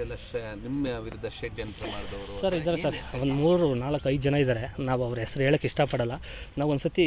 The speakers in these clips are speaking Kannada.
ಶ ನಿಮ್ಮ ವಿರುದ್ಧ ಷಡ್ಯಂತ್ರ ಮಾಡಿದವರು ಸರ್ ಇದ್ದಾರೆ ಸರ್. ಒಂದು ಮೂರು ನಾಲ್ಕು ಐದು ಜನ ಇದ್ದಾರೆ. ನಾವು ಅವ್ರ ಹೆಸರು ಹೇಳೋಕ್ಕೆ ಇಷ್ಟಪಡಲ್ಲ. ನಾವು ಒಂದು ಸತಿ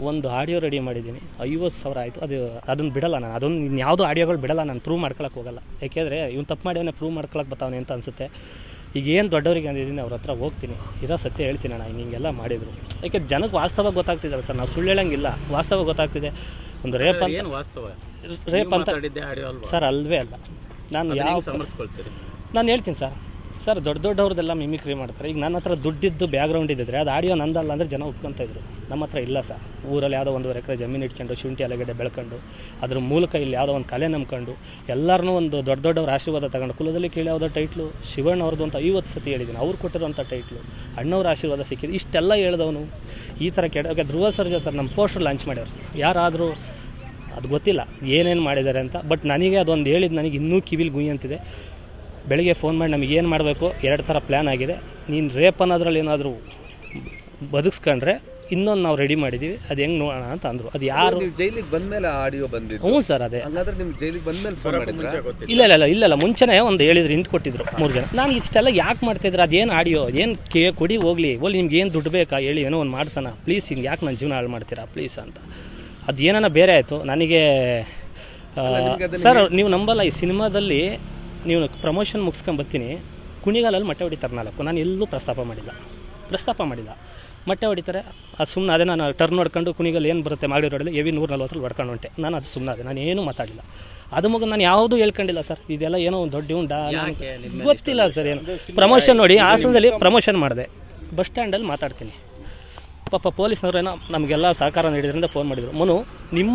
ಒಂದು ಆಡಿಯೋ ರೆಡಿ ಮಾಡಿದ್ದೀನಿ. ಐವತ್ತು ಸಾವಿರ ಆಯಿತು. ಅದು ಅದನ್ನು ಬಿಡಲ್ಲ ನಾನು. ಅದೊಂದು ಇನ್ಯಾವುದೋ ಆಡಿಯೋಗಳು ಬಿಡಲ್ಲ. ನಾನು ಪ್ರೂವ್ ಮಾಡ್ಕೊಳಕ್ಕೆ ಹೋಗಲ್ಲ. ಯಾಕೆಂದರೆ ಇವ್ನು ತಪ್ಪು ಮಾಡ್ಯವನೇ ಪ್ರೂವ್ ಮಾಡ್ಕೊಳಕ್ಕೆ ಬರ್ತಾವನೆ ಅಂತ ಅನಿಸುತ್ತೆ. ಈಗ ಏನು ದೊಡ್ಡವರಿಗೆ ಅಂದಿದ್ದೀನಿ ಅವ್ರ ಹತ್ರ ಹೋಗ್ತೀನಿ. ಇರೋ ಸತ್ಯ ಹೇಳ್ತೀನಿ ನಾನು. ಹಿಂಗೆ ಹಿಂಗೆಲ್ಲ ಮಾಡಿದರು. ಯಾಕೆ ಜನಕ್ಕೆ ವಾಸ್ತವ ಗೊತ್ತಾಗ್ತಿದ್ದಾರೆ ಸರ್. ನಾವು ಸುಳ್ಳು ಹೇಳಂಗಿಲ್ಲ. ವಾಸ್ತವ ಗೊತ್ತಾಗ್ತಿದೆ. ಒಂದು ರೇಪ್ ಅಂತ ವಾಸ್ತವ? ರೇಪ್ ಅಂತ ಸರ್ ಅಲ್ವೇ ಅಲ್ಲ. ನಾನು ಯಾವ ನಾನು ಹೇಳ್ತೀನಿ ಸರ್. ಸರ್, ದೊಡ್ಡ ದೊಡ್ಡವ್ರದ್ದೆಲ್ಲ ಮಿಮಿಕ್ರಿ ಮಾಡ್ತಾರೆ. ಈಗ ನನ್ನ ಹತ್ರ ದುಡ್ಡಿದ್ದು ಬ್ಯಾಗ್ರೌಂಡ್ ಇದ್ದಿದ್ರೆ ಅದು ಆಡಿಯೋ ನಂದಲ್ಲ ಅಂದರೆ ಜನ ಒಪ್ಕೊಂತ ಇದ್ರು. ನಮ್ಮ ಹತ್ರ ಇಲ್ಲ ಸರ್. ಊರಲ್ಲಿ ಯಾವುದೋ ಒಂದೂವರೆ ಎಕರೆ ಜಮೀನು ಇಟ್ಕೊಂಡು, ಶುಂಠಿ ಅಲೆಗಡೆ ಬೆಳ್ಕೊಂಡು, ಅದ್ರ ಮೂಲಕ ಇಲ್ಲಿ ಯಾವುದೋ ಒಂದು ಕಲೆ ನಂಬ್ಕೊಂಡು ಎಲ್ಲರನ್ನೂ ಒಂದು ದೊಡ್ಡ ದೊಡ್ಡವ್ರ ಆಶೀರ್ವಾದ ತಗೊಂಡು, ಕುಲದಲ್ಲಿ ಕೇಳಿ ಯಾವುದೋ ಟೈಟ್ಲು ಶಿವಣ್ಣ ಅವ್ರದ್ದು ಅಂತ ಐವತ್ತು ಸತಿ ಹೇಳಿದ್ದೀನಿ ಅವ್ರು ಕೊಟ್ಟಿರೋಂಥ ಟೈಟ್ಲು ಅಣ್ಣವ್ರ ಆಶೀರ್ವಾದ ಸಿಕ್ಕಿದೆ. ಇಷ್ಟೆಲ್ಲ ಹೇಳ್ದವನು, ಈ ಥರ ಓಕೆ, ಧ್ರುವ ಸರ್ಜಾ ಸರ್, ನಮ್ಮ ಪೋಸ್ಟರ್ ಲಾಂಚ್ ಮಾಡ್ಯಾರ ಸರ್. ಯಾರಾದರೂ, ಅದು ಗೊತ್ತಿಲ್ಲ, ಏನೇನು ಮಾಡಿದ್ದಾರೆ ಅಂತ ಬಟ್ ನನಗೆ ಅದೊಂದು ಹೇಳಿದ್ದು ನನಗೆ ಇನ್ನೂ ಕಿವಿಲಿ ಗುಯ್ ಅಂತಿದೆ. ಬೆಳಿಗ್ಗೆ ಫೋನ್ ಮಾಡಿ ನಮಗೆ ಏನು ಮಾಡಬೇಕು? ಎರಡು ಥರ ಪ್ಲ್ಯಾನ್ ಆಗಿದೆ. ನೀನು ರೇಪ್ ಅನ್ನೋದ್ರಲ್ಲಿ ಏನಾದರೂ ಬದುಕ್ಸ್ಕೊಂಡ್ರೆ ಇನ್ನೊಂದು ನಾವು ರೆಡಿ ಮಾಡಿದ್ದೀವಿ ಅದು ಹೆಂಗೆ ನೋಡೋಣ ಅಂತ ಅಂದರು. ಅದು ಯಾರು ನೀವು ಜೈಲಿಗೆ ಬಂದ್ಮೇಲೆ ಆಡಿಯೋ ಬಂದಿದ್ದು. ಹ್ಞೂ ಸರ್ ಅದೇ. ಹಂಗಾದ್ರೆ ನಿಮ್ಮ ಜೈಲಿಗೆ ಬಂದ್ಮೇಲೆ ಫೋನ್ ಮಾಡಿದ್ರೆ? ಇಲ್ಲ ಇಲ್ಲ ಇಲ್ಲ ಇಲ್ಲ ಇಲ್ಲ. ಮುಂಚೆನೇ ಒಂದು ಹೇಳಿದ್ರು ಹಿಂಟ್ ಕೊಟ್ಟಿದ್ರು ಮೂರು ಜನ. ನಾನು ಇಷ್ಟೆಲ್ಲ ಯಾಕೆ ಮಾಡ್ತಿದ್ರು? ಅದೇನು ಆಡಿಯೋ ಏನು ಕೇ ಕೊಡಿ ಹೋಗ್ಲಿ. ಓಲಿ ನಿಮ್ಗೆ ಏನು ದುಡ್ಡು ಬೇಕಾ? ಹೇಳಿ ಏನೋ ಒಂದು ಮಾಡ್ಸೋಣ. ಪ್ಲೀಸ್ ಹಿಂಗೆ ಯಾಕೆ ನನ್ನ ಜೀವನ ಹಾಳು ಮಾಡ್ತೀರಾ? ಪ್ಲೀಸ್ ಅಂತ. ಅದು ಏನಾನ ಬೇರೆ ಆಯಿತು. ನನಗೆ ಸರ್ ನೀವು ನಂಬಲ್ಲ ಈ ಸಿನಿಮಾದಲ್ಲಿ ನೀವು ಪ್ರಮೋಷನ್ ಮುಗಿಸ್ಕೊಂಬರ್ತೀನಿ ಕುಣಿಗಾಲಲ್ಲಿ ಮೊಟ್ಟೆ ಹೊಡಿತಾರೆ ನಾಲ್ಕು. ನಾನು ಎಲ್ಲೂ ಪ್ರಸ್ತಾಪ ಮಾಡಿಲ್ಲ. ಪ್ರಸ್ತಾಪ ಮಾಡಿಲ್ಲ. ಮೊಟ್ಟೆ ಹೊಡಿತಾರೆ. ಅದು ಸುಮ್ಮನೆ ಅದೇ ನಾನು ಟರ್ನ್ ಹೊಡ್ಕೊಂಡು ಕುಣಿಗಲ್ಲಿ ಏನು ಬರುತ್ತೆ ಮಾಡಿ ರೋಡಲ್ಲಿ? ಎವಿ ನೂರ ನಲ್ವತ್ತರಲ್ಲಿ ಹೊಡ್ಕೊಂಡು ಹೊಂಟೆ. ನಾನು ಅದು ಸುಮ್ಮನೆ ಅದೇ. ನಾನು ಏನೂ ಮಾತಾಡಿಲ್ಲ. ಅದು ಮುಗಿದು ನಾನು ಯಾವುದೂ ಹೇಳ್ಕೊಂಡಿಲ್ಲ ಸರ್. ಇದೆಲ್ಲ ಏನೋ ಒಂದು ದೊಡ್ಡ ಉಂಡ ಗೊತ್ತಿಲ್ಲ ಸರ್ ಏನು. ಪ್ರಮೋಷನ್ ನೋಡಿ ಹಾಸನದಲ್ಲಿ ಪ್ರಮೋಷನ್ ಮಾಡಿದೆ. ಬಸ್ ಸ್ಟ್ಯಾಂಡಲ್ಲಿ ಮಾತಾಡ್ತೀನಿ. ಪಾಪ ಪೊಲೀಸ್ನವ್ರೇನೋ ನಮಗೆಲ್ಲ ಸಹಕಾರ ನೀಡಿದ್ರಿಂದ ಫೋನ್ ಮಾಡಿದರು. ಮನು ನಿಮ್ಮ